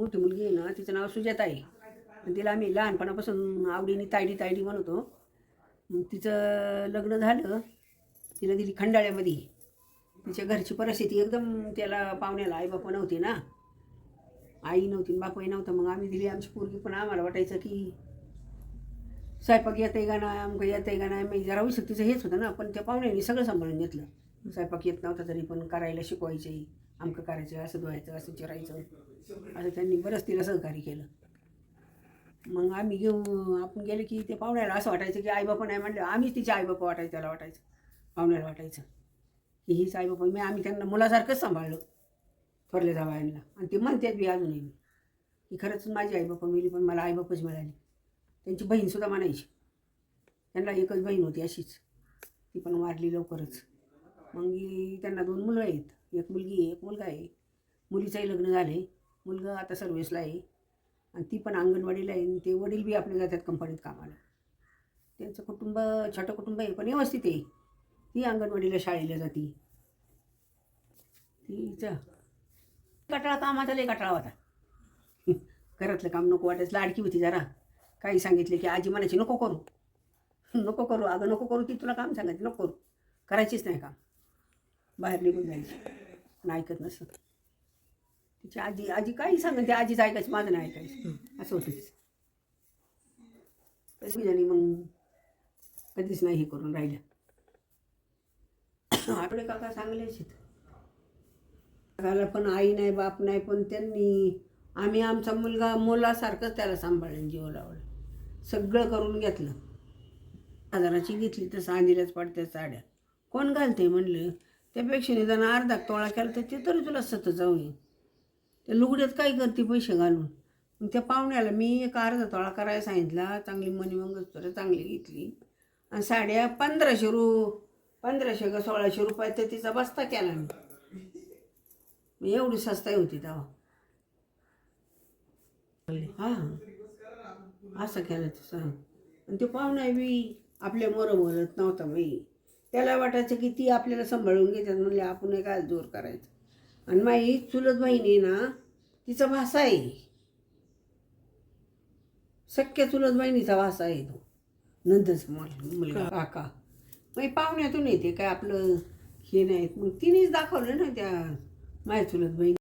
मोठी मुलगी आहे ना तिचं नाव सुजाता आहे. आणि तिला आम्ही लहानपणापासून आवडीने तायडी तायडी म्हणतो. तिचं लग्न झालं तिला दिली खंडाळ्यामध्ये. तिच्या घरची परिस्थिती एकदम त्याला पाहुण्याला आई बापा नव्हते ना. आई नव्हती बापाही नव्हता. मग आम्ही दिली आमची पोरगी. पण आम्हाला वाटायचं की स्वयंपाक येतंय का नाही अमकं येतंय का नाही? मी जरा होऊ तिचं हेच होतं ना. पण त्या पाहुण्याने सगळं सांभाळून घेतलं. स्वयंपाक येत नव्हता तरी पण करायला शिकवायचे. अमकं करायचं असं धुवायचं असं चिरायचं. असं त्यांनी बरंच तिला सहकार्य केलं. मग आम्ही घेऊ आपण गेले की ते पाहुण्याला असं वाटायचं की आईबापा नाही म्हणलं आम्हीच तिचे आईबापा वाटायचं त्याला वाटायचं पाहुण्याला वाटायचं. की हीच आईबापा मी आम्ही त्यांना मुलासारखंच सांभाळलं थोरल्या जावायला आणि ते म्हणतात मी अजूनही की खरंच माझी आईबापा मिली पण मला आईबापच मिळाली. त्यांची बहीणसुद्धा म्हणायची. त्यांना एकच बहीण होती अशीच. ती पण वारली लवकरच. मग त्यांना दोन मुलं आहेत. एक मुलगी आहे एक मुलगा आहे. मुलीचंही लग्न झाले. मुलगा आता सर्व्हिसला आहे. आणि ती पण अंगणवाडीला आहे. आणि ते वडील बी आपले जातात कंपनीत कामाला. त्यांचं कुटुंब छोटं कुटुंब आहे पण व्यवस्थित आहे. ती अंगणवाडीला शाळेला जाते. तिचा कटाळा कामाचा लई कटाळा होता. घरातलं काम नको वाटायचं. लाडकी होती जरा. काही सांगितले की आजी म्हणायची नको करू. नको करू. अगं नको करू. ती तुला काम सांगायचं. नको करू. करायचीच नाही काम. बाहेर निघून जायची. ऐकत नसत. तिची आजी आजी काही सांगत ते आजीच ऐकायचं माझं नाही ऐकायचं. असं होतं तिचं. तशी झाली मग? कधीच नाही हे करून राहिल्या. आपले काका आहेत काकाला पण आई नाही बाप नाही पण त्यांनी आम्ही आमचा मुलगा मुलासारखंच त्याला सांभाळलं जीव लावलं. सगळं करून घेतलं. हजाराची घेतली तर सांदिल्याच पडत्या साड्या. कोण घालते म्हणलं? त्यापेक्षा निदान अर्धा तोळा केला तर ते तरी तुला सतत जाऊ त्या लुगड्यात काय करते पैसे घालून? मग त्या पाहुण्याला मी एक अर्धा तोळा करायला सांगितला चांगली मनी मंगळसूत्र चांगली घेतली. आणि साड्या पंधराशे रु पंधराशे का सोळाशे रुपयात तर तिचा बस्ता केला मी. एवढी सस्ताई होती तेव्हा. हां असं केलं तसं आणि ते पाहुणा बी आपल्या मोरं बोलत नव्हता बाई. त्याला वाटायचं की ती आपल्याला सांभाळून घेतात म्हणले आपण एक काय जोर करायचं. आणि माई चुलत बहिणी आहे ना तिचा भाषा आहे. सख्या चुलत बहिणीचा भाषा आहे तो. नंतरचा मुलगा. काका. मग पाहुण्यातून येते काय आपलं हे नाहीत मग तिनेच दाखवलं ना त्या माझ्या चुलत बहिणी